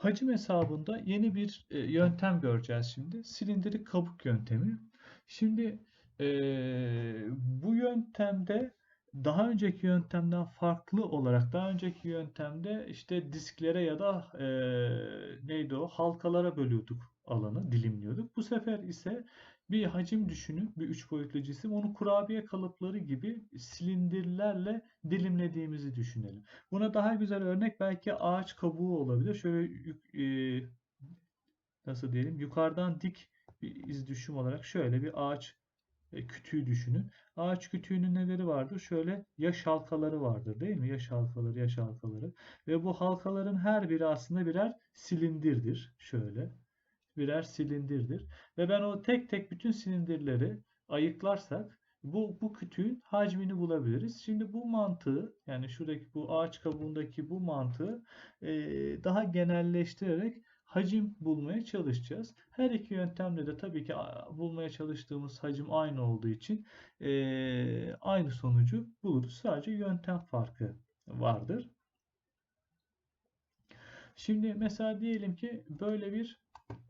Hacim hesabında yeni bir e, yöntem göreceğiz şimdi. Silindirik kabuk yöntemi. Şimdi e, bu yöntemde daha önceki yöntemden farklı olarak daha önceki yöntemde işte disklere ya da e, neydi o halkalara bölüyorduk alanı, dilimliyorduk. Bu sefer ise bir hacim düşünün, bir üç boyutlu cisim. Onu kurabiye kalıpları gibi silindirlerle dilimlediğimizi düşünelim. Buna daha güzel örnek belki ağaç kabuğu olabilir. Şöyle e, nasıl diyelim yukarıdan dik bir iz düşüm olarak şöyle bir ağaç e, kütüğü düşünün. Ağaç kütüğünün neleri vardır? Şöyle yaş halkaları vardır değil mi? Yaş halkaları, yaş halkaları. Ve bu halkaların her biri aslında birer silindirdir. Şöyle birer silindirdir. Ve ben o tek tek bütün silindirleri ayıklarsak bu, bu kütüğün hacmini bulabiliriz. Şimdi bu mantığı yani şuradaki bu ağaç kabuğundaki bu mantığı e, daha genelleştirerek hacim bulmaya çalışacağız. Her iki yöntemde de tabii ki bulmaya çalıştığımız hacim aynı olduğu için e, aynı sonucu buluruz. Sadece yöntem farkı vardır. Şimdi mesela diyelim ki böyle bir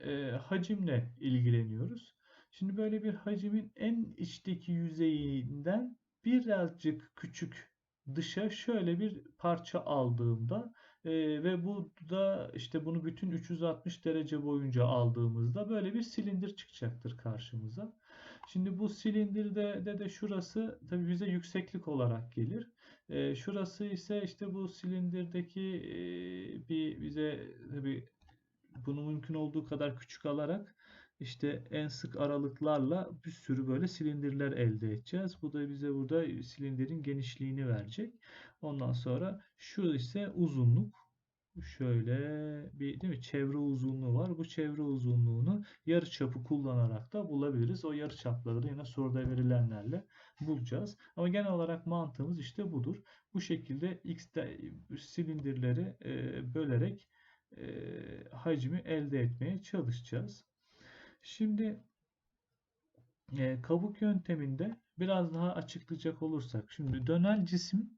e, hacimle ilgileniyoruz. Şimdi böyle bir hacimin en içteki yüzeyinden birazcık küçük dışa şöyle bir parça aldığımda e, ve bu da işte bunu bütün 360 derece boyunca aldığımızda böyle bir silindir çıkacaktır karşımıza. Şimdi bu silindirde de, de şurası tabi bize yükseklik olarak gelir. E, şurası ise işte bu silindirdeki e, bir bize tabi bunu mümkün olduğu kadar küçük alarak işte en sık aralıklarla bir sürü böyle silindirler elde edeceğiz. Bu da bize burada silindirin genişliğini verecek. Ondan sonra şu ise uzunluk. Şöyle bir değil mi? Çevre uzunluğu var. Bu çevre uzunluğunu yarı çapı kullanarak da bulabiliriz. O yarı çapları da yine soruda verilenlerle bulacağız. Ama genel olarak mantığımız işte budur. Bu şekilde x silindirleri e, bölerek e, hacmi elde etmeye çalışacağız. Şimdi e, kabuk yönteminde biraz daha açıklayacak olursak şimdi dönel cisim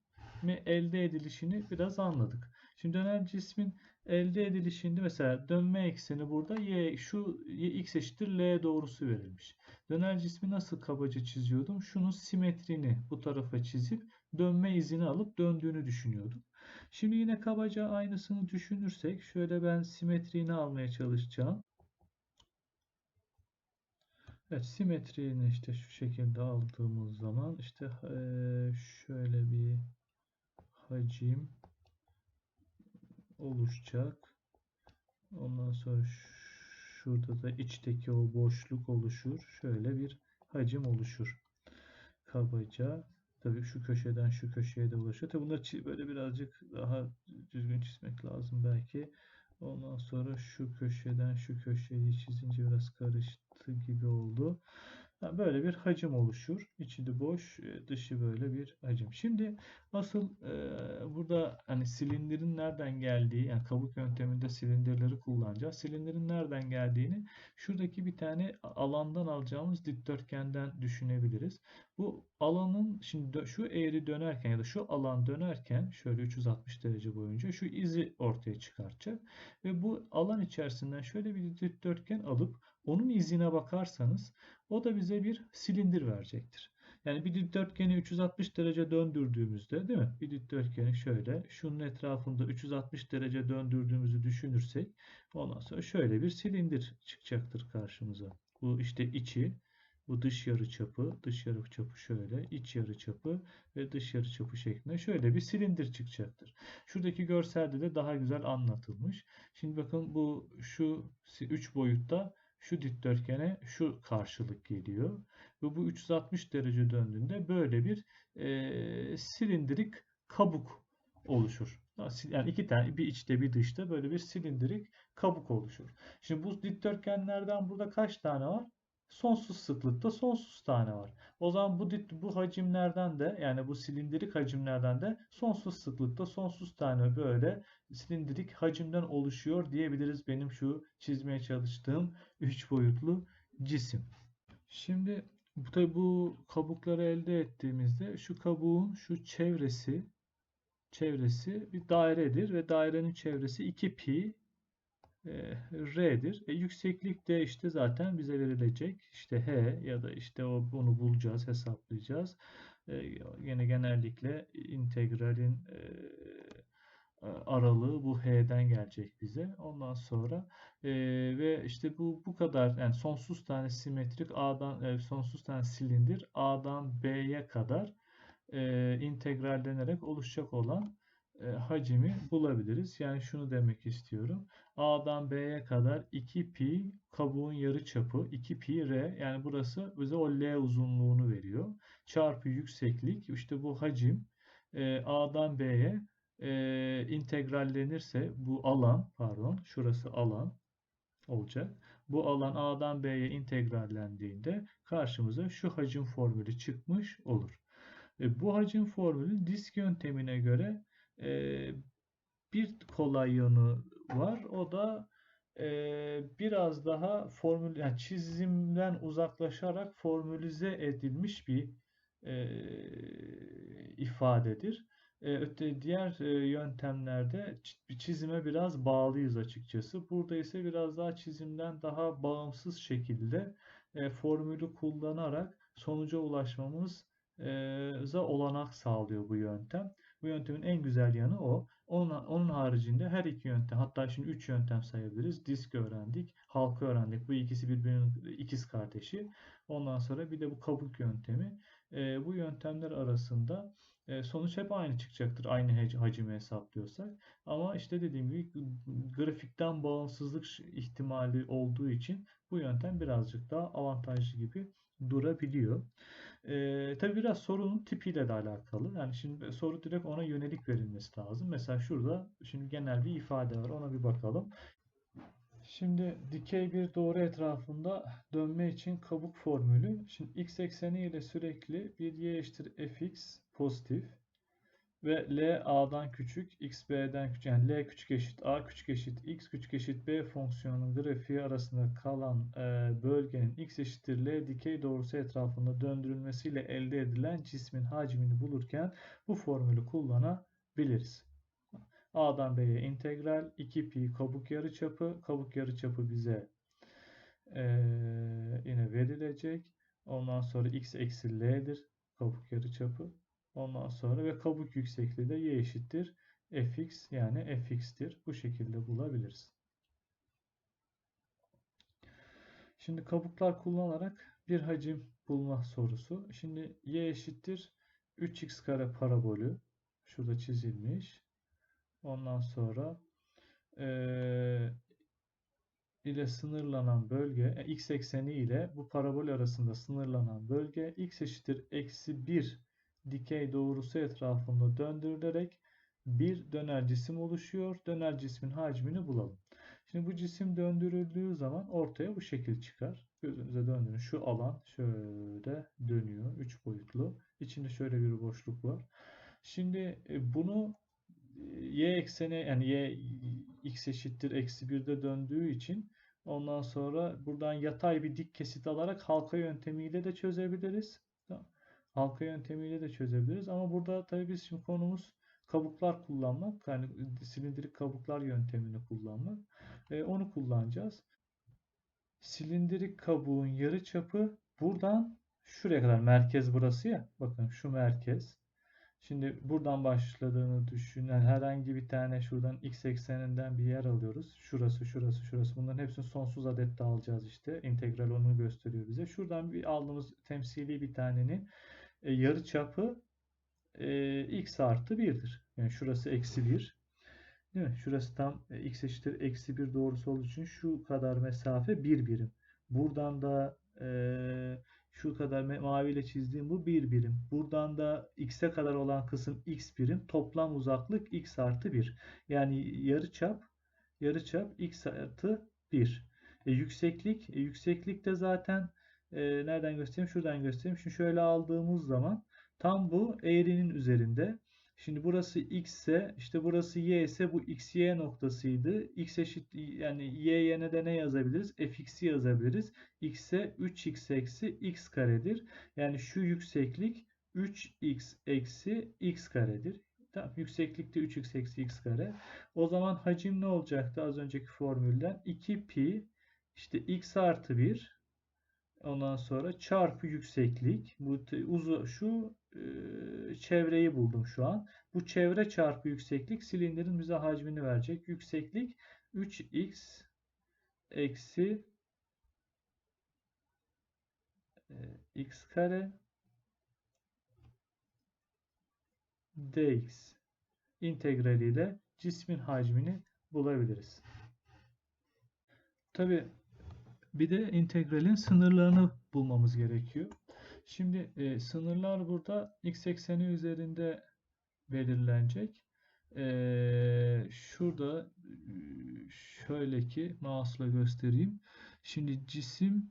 mi elde edilişini biraz anladık. Şimdi dönel cismin elde edilişinde mesela dönme ekseni burada y şu y, x eşittir l doğrusu verilmiş. Dönel cismi nasıl kabaca çiziyordum? Şunun simetrini bu tarafa çizip dönme izini alıp döndüğünü düşünüyordum. Şimdi yine kabaca aynısını düşünürsek şöyle ben simetriğini almaya çalışacağım. Evet simetriğini işte şu şekilde aldığımız zaman işte şöyle bir hacim oluşacak. Ondan sonra şurada da içteki o boşluk oluşur. Şöyle bir hacim oluşur. Kabaca Tabii şu köşeden şu köşeye de ulaşıyor. Tabii bunları böyle birazcık daha düzgün çizmek lazım belki. Ondan sonra şu köşeden şu köşeyi çizince biraz karıştı gibi oldu. Böyle bir hacim oluşur. İçi de boş, e, dışı böyle bir hacim. Şimdi asıl e, burada hani silindirin nereden geldiği, yani kabuk yönteminde silindirleri kullanacağız. Silindirin nereden geldiğini şuradaki bir tane alandan alacağımız dikdörtgenden düşünebiliriz. Bu alanın şimdi şu eğri dönerken ya da şu alan dönerken şöyle 360 derece boyunca şu izi ortaya çıkartacak. Ve bu alan içerisinden şöyle bir dikdörtgen alıp onun izine bakarsanız o da bize bir silindir verecektir. Yani bir dikdörtgeni 360 derece döndürdüğümüzde değil mi? Bir dikdörtgeni şöyle şunun etrafında 360 derece döndürdüğümüzü düşünürsek ondan sonra şöyle bir silindir çıkacaktır karşımıza. Bu işte içi, bu dış yarı çapı, dış yarı çapı şöyle, iç yarı çapı ve dış yarı çapı şeklinde şöyle bir silindir çıkacaktır. Şuradaki görselde de daha güzel anlatılmış. Şimdi bakın bu şu 3 boyutta şu dikdörtgene şu karşılık geliyor. Ve bu 360 derece döndüğünde böyle bir e, silindirik kabuk oluşur. Yani iki tane bir içte bir dışta böyle bir silindirik kabuk oluşur. Şimdi bu dikdörtgenlerden burada kaç tane var? Sonsuz sıklıkta sonsuz tane var. O zaman bu bu hacimlerden de yani bu silindirik hacimlerden de sonsuz sıklıkta sonsuz tane böyle silindirik hacimden oluşuyor diyebiliriz benim şu çizmeye çalıştığım 3 boyutlu cisim. Şimdi bu tabi bu kabukları elde ettiğimizde şu kabuğun şu çevresi çevresi bir dairedir ve dairenin çevresi 2 pi e, R'dir. E, yükseklik de işte zaten bize verilecek. İşte H ya da işte o onu bulacağız, hesaplayacağız. E, yine genellikle integralin e, aralığı bu H'den gelecek bize. Ondan sonra e, ve işte bu bu kadar yani sonsuz tane simetrik A'dan e, sonsuz tane silindir A'dan B'ye kadar e, integrallenerek oluşacak olan e, bulabiliriz. Yani şunu demek istiyorum. A'dan B'ye kadar 2 pi kabuğun yarı çapı 2 pi r yani burası bize o L uzunluğunu veriyor. Çarpı yükseklik işte bu hacim e, A'dan B'ye e, integrallenirse bu alan pardon şurası alan olacak. Bu alan A'dan B'ye integrallendiğinde karşımıza şu hacim formülü çıkmış olur. E, bu hacim formülü disk yöntemine göre e, bir kolay yanı var. O da e, biraz daha formül yani çizimden uzaklaşarak formülize edilmiş bir e, ifadedir. E, öte diğer e, yöntemlerde çizime biraz bağlıyız açıkçası. Burada ise biraz daha çizimden daha bağımsız şekilde e, formülü kullanarak sonuca ulaşmamız za olanak sağlıyor bu yöntem. Bu yöntemin en güzel yanı o. Onun, onun haricinde her iki yöntem hatta şimdi üç yöntem sayabiliriz. Disk öğrendik, halka öğrendik. Bu ikisi birbirinin ikiz kardeşi. Ondan sonra bir de bu kabuk yöntemi. E, bu yöntemler arasında e, sonuç hep aynı çıkacaktır. Aynı hacimi hesaplıyorsak. Ama işte dediğim gibi grafikten bağımsızlık ihtimali olduğu için bu yöntem birazcık daha avantajlı gibi durabiliyor. E, tabii biraz sorunun tipiyle de alakalı. Yani şimdi soru direkt ona yönelik verilmesi lazım. Mesela şurada şimdi genel bir ifade var. Ona bir bakalım. Şimdi dikey bir doğru etrafında dönme için kabuk formülü. Şimdi x ekseni ile sürekli bir y eşittir fx pozitif ve L A'dan küçük, X B'den küçük yani L küçük eşit A küçük eşit X küçük eşit B fonksiyonunun grafiği arasında kalan e, bölgenin X eşittir L dikey doğrusu etrafında döndürülmesiyle elde edilen cismin hacmini bulurken bu formülü kullanabiliriz. A'dan B'ye integral 2 pi kabuk yarıçapı. Kabuk yarıçapı bize e, yine verilecek. Ondan sonra x eksi l'dir kabuk yarıçapı. Ondan sonra ve kabuk yüksekliği de y eşittir fx yani fx'tir. Bu şekilde bulabiliriz. Şimdi kabuklar kullanarak bir hacim bulma sorusu. Şimdi y eşittir 3x kare parabolü. Şurada çizilmiş. Ondan sonra e, ile sınırlanan bölge e, x ekseni ile bu parabol arasında sınırlanan bölge x eşittir eksi 1 dikey doğrusu etrafında döndürülerek bir döner cisim oluşuyor. Döner cismin hacmini bulalım. Şimdi bu cisim döndürüldüğü zaman ortaya bu şekil çıkar. Gözünüze döndürün. Şu alan şöyle dönüyor. Üç boyutlu. İçinde şöyle bir boşluk var. Şimdi e, bunu e, y ekseni yani y x eşittir eksi 1'de döndüğü için ondan sonra buradan yatay bir dik kesit alarak halka yöntemiyle de çözebiliriz. Halka yöntemiyle de çözebiliriz. Ama burada tabii biz şimdi konumuz kabuklar kullanmak. Yani silindirik kabuklar yöntemini kullanmak. E, onu kullanacağız. Silindirik kabuğun yarı çapı buradan şuraya kadar merkez burası ya. Bakın şu merkez. Şimdi buradan başladığını düşünen herhangi bir tane şuradan x ekseninden bir yer alıyoruz. Şurası, şurası, şurası. Bunların hepsini sonsuz adette alacağız işte. İntegral onu gösteriyor bize. Şuradan bir aldığımız temsili bir tanenin e, yarı çapı e, x artı 1'dir. Yani şurası eksi 1. Değil mi? Şurası tam e, x eşittir eksi 1 doğrusu olduğu için şu kadar mesafe 1 birim. Buradan da e, şu kadar maviyle çizdiğim bu 1 birim. Buradan da x'e kadar olan kısım x birim. Toplam uzaklık x artı 1. Yani yarı çap yarı çap x artı 1. E, yükseklik e, yükseklik de zaten e, nereden göstereyim? Şuradan göstereyim. Şimdi şöyle aldığımız zaman tam bu eğrinin üzerinde. Şimdi burası x ise işte burası y ise bu x y noktasıydı. x eşit yani y yerine de ne yazabiliriz? fx'i yazabiliriz. x'e 3x eksi x karedir. Yani şu yükseklik 3x eksi x karedir. Tamam, yükseklikte 3x eksi x kare. O zaman hacim ne olacaktı az önceki formülden? 2 pi işte x artı 1 ondan sonra çarpı yükseklik. Bu uzu şu e, çevreyi buldum şu an. Bu çevre çarpı yükseklik silindirin bize hacmini verecek. Yükseklik 3x eksi e, x kare dx integraliyle cismin hacmini bulabiliriz. Tabi bir de integralin sınırlarını bulmamız gerekiyor. Şimdi e, sınırlar burada x ekseni üzerinde belirlenecek. E, şurada şöyle ki mouse'la göstereyim. Şimdi cisim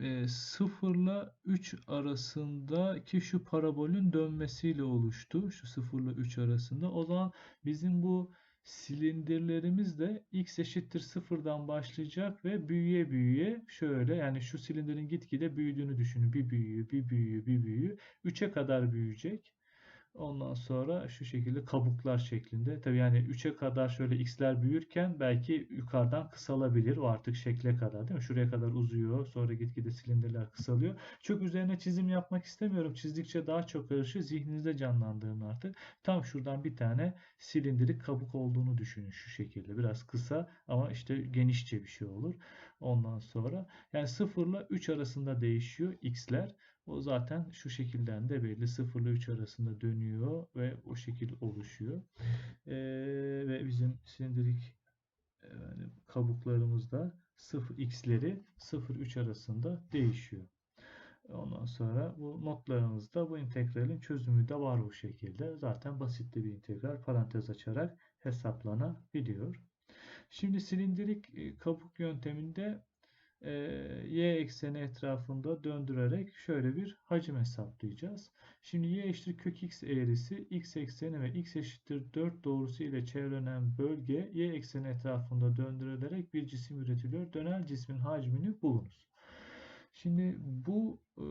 e, 0 ile 3 arasındaki şu parabolün dönmesiyle oluştu. Şu 0 ile 3 arasında. O zaman bizim bu silindirlerimiz de x eşittir 0'dan başlayacak ve büyüye büyüye şöyle yani şu silindirin gitgide büyüdüğünü düşünün. Bir büyüyor, bir büyüyor, bir büyüyor. 3'e kadar büyüyecek. Ondan sonra şu şekilde kabuklar şeklinde. Tabi yani 3'e kadar şöyle x'ler büyürken belki yukarıdan kısalabilir. O artık şekle kadar değil mi? Şuraya kadar uzuyor. Sonra gitgide silindirler kısalıyor. Çok üzerine çizim yapmak istemiyorum. Çizdikçe daha çok karışır. Zihninizde canlandığını artık. Tam şuradan bir tane silindirik kabuk olduğunu düşünün şu şekilde. Biraz kısa ama işte genişçe bir şey olur. Ondan sonra yani 0 ile 3 arasında değişiyor x'ler. O zaten şu şekilden de belli. 0 ile 3 arasında dönüyor ve o şekil oluşuyor. Ee, ve bizim silindirik yani kabuklarımızda 0 x'leri 0-3 arasında değişiyor. Ondan sonra bu notlarımızda bu integralin çözümü de var bu şekilde. Zaten basit bir integral parantez açarak hesaplanabiliyor. Şimdi silindirik e, kabuk yönteminde e, y ekseni etrafında döndürerek şöyle bir hacim hesaplayacağız. Şimdi y eşittir kök x eğrisi x ekseni ve x eşittir 4 doğrusu ile çevrelenen bölge y ekseni etrafında döndürülerek bir cisim üretiliyor. Dönen cismin hacmini bulunuz. Şimdi bu e,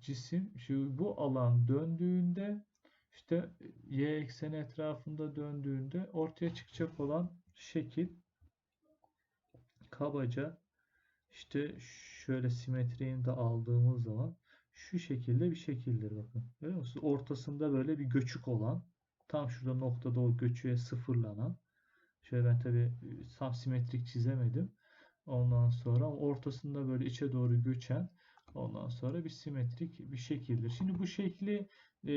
cisim, şu bu alan döndüğünde işte y ekseni etrafında döndüğünde ortaya çıkacak olan şekil kabaca işte şöyle simetriğini de aldığımız zaman şu şekilde bir şekildir bakın. Görüyor musunuz? Ortasında böyle bir göçük olan tam şurada noktada o göçüğe sıfırlanan şöyle ben tabi tam simetrik çizemedim. Ondan sonra ortasında böyle içe doğru göçen ondan sonra bir simetrik bir şekildir. Şimdi bu şekli e,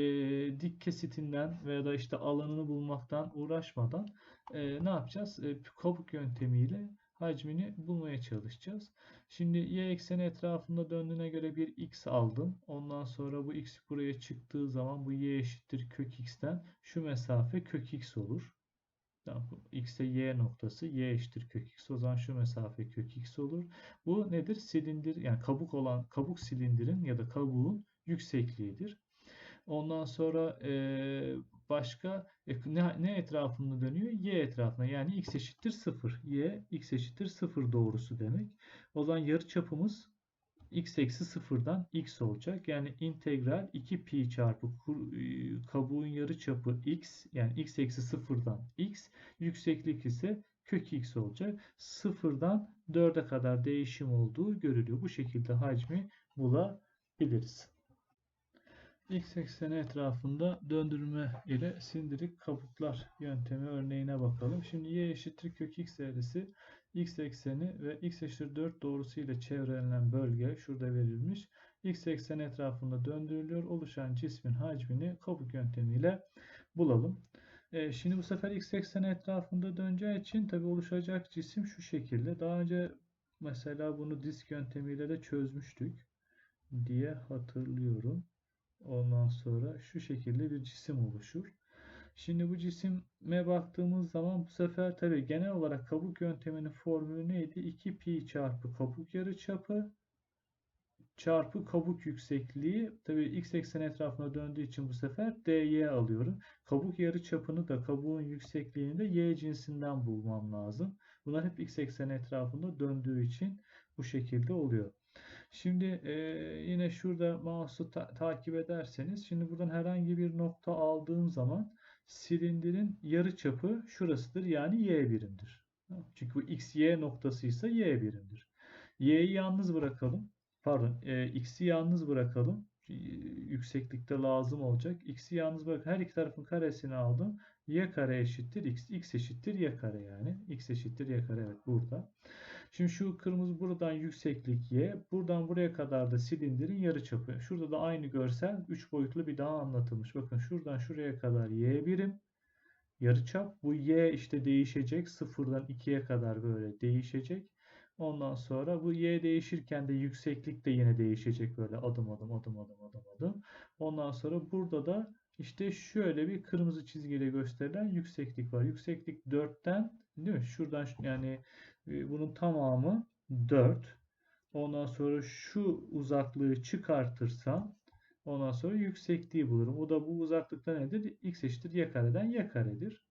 dik kesitinden veya da işte alanını bulmaktan uğraşmadan e, ne yapacağız? E, kabuk yöntemiyle hacmini bulmaya çalışacağız. Şimdi y ekseni etrafında döndüğüne göre bir x aldım. Ondan sonra bu x buraya çıktığı zaman bu y eşittir kök x'ten şu mesafe kök x olur. X'e y noktası y eşittir kök x. O zaman şu mesafe kök x olur. Bu nedir? Silindir yani kabuk olan kabuk silindirin ya da kabuğun yüksekliğidir. Ondan sonra e, başka e, ne, ne etrafında dönüyor? Y etrafında. Yani x eşittir 0. Y x eşittir 0 doğrusu demek. O zaman yarı çapımız x eksi 0'dan x olacak. Yani integral 2 pi çarpı e, kabuğun yarı çapı x yani x eksi 0'dan x yükseklik ise kök x olacak. 0'dan 4'e kadar değişim olduğu görülüyor. Bu şekilde hacmi bulabiliriz x ekseni etrafında döndürme ile sindirik kabuklar yöntemi örneğine bakalım. Şimdi y eşittir kök x eğrisi x ekseni ve x eşittir 4 doğrusu ile çevrelenen bölge şurada verilmiş. x ekseni etrafında döndürülüyor. Oluşan cismin hacmini kabuk yöntemiyle bulalım. E, şimdi bu sefer x ekseni etrafında döneceği için tabi oluşacak cisim şu şekilde. Daha önce mesela bunu disk yöntemiyle de çözmüştük diye hatırlıyorum. Ondan sonra şu şekilde bir cisim oluşur. Şimdi bu cisime baktığımız zaman bu sefer tabi genel olarak kabuk yönteminin formülü neydi? 2 pi çarpı kabuk yarıçapı çarpı kabuk yüksekliği tabi x ekseni etrafına döndüğü için bu sefer dy alıyorum. Kabuk yarıçapını da kabuğun yüksekliğini de y cinsinden bulmam lazım. Bunlar hep x ekseni etrafında döndüğü için bu şekilde oluyor. Şimdi e, yine şurada mouse'u ta takip ederseniz şimdi buradan herhangi bir nokta aldığım zaman silindirin yarıçapı şurasıdır yani y birimdir. Çünkü bu x y noktasıysa y birimdir. y'yi yalnız bırakalım. Pardon, e, x'i yalnız bırakalım. E, Yükseklikte lazım olacak. x'i yalnız bırak. Her iki tarafın karesini aldım. Y kare eşittir x. x eşittir y kare yani. x eşittir y kare evet burada. Şimdi şu kırmızı buradan yükseklik y. Buradan buraya kadar da silindirin yarıçapı. Şurada da aynı görsel 3 boyutlu bir daha anlatılmış. Bakın şuradan şuraya kadar y birim. Yarıçap. Bu y işte değişecek. Sıfırdan 2'ye kadar böyle değişecek. Ondan sonra bu y değişirken de yükseklik de yine değişecek böyle adım adım adım adım adım adım. Ondan sonra burada da işte şöyle bir kırmızı çizgiyle gösterilen yükseklik var. Yükseklik 4'ten değil mi? Şuradan yani e, bunun tamamı 4. Ondan sonra şu uzaklığı çıkartırsam ondan sonra yüksekliği bulurum. O da bu uzaklıkta nedir? x eşittir y kareden y karedir.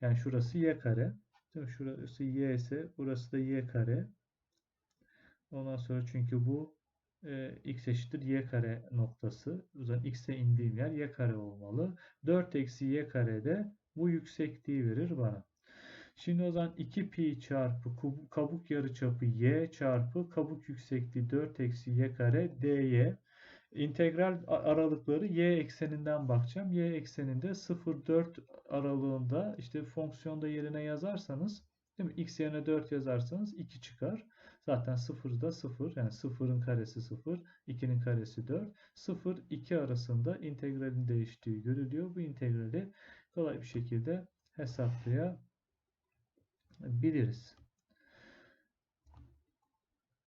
Yani şurası y kare. Değil mi? Şurası y ise burası da y kare. Ondan sonra çünkü bu e, x eşittir y kare noktası. O zaman x'e indiğim yer y kare olmalı. 4 eksi y kare de bu yüksekliği verir bana. Şimdi o zaman 2 pi çarpı kabuk yarıçapı y çarpı kabuk yüksekliği 4 eksi y kare dy. İntegral aralıkları y ekseninden bakacağım. Y ekseninde 0-4 aralığında işte fonksiyonda yerine yazarsanız değil mi? x yerine 4 yazarsanız 2 çıkar. Zaten 0 da 0 yani 0'ın karesi 0, 2'nin karesi 4. 0, 2 arasında integralin değiştiği görülüyor. Bu integrali kolay bir şekilde hesaplayabiliriz.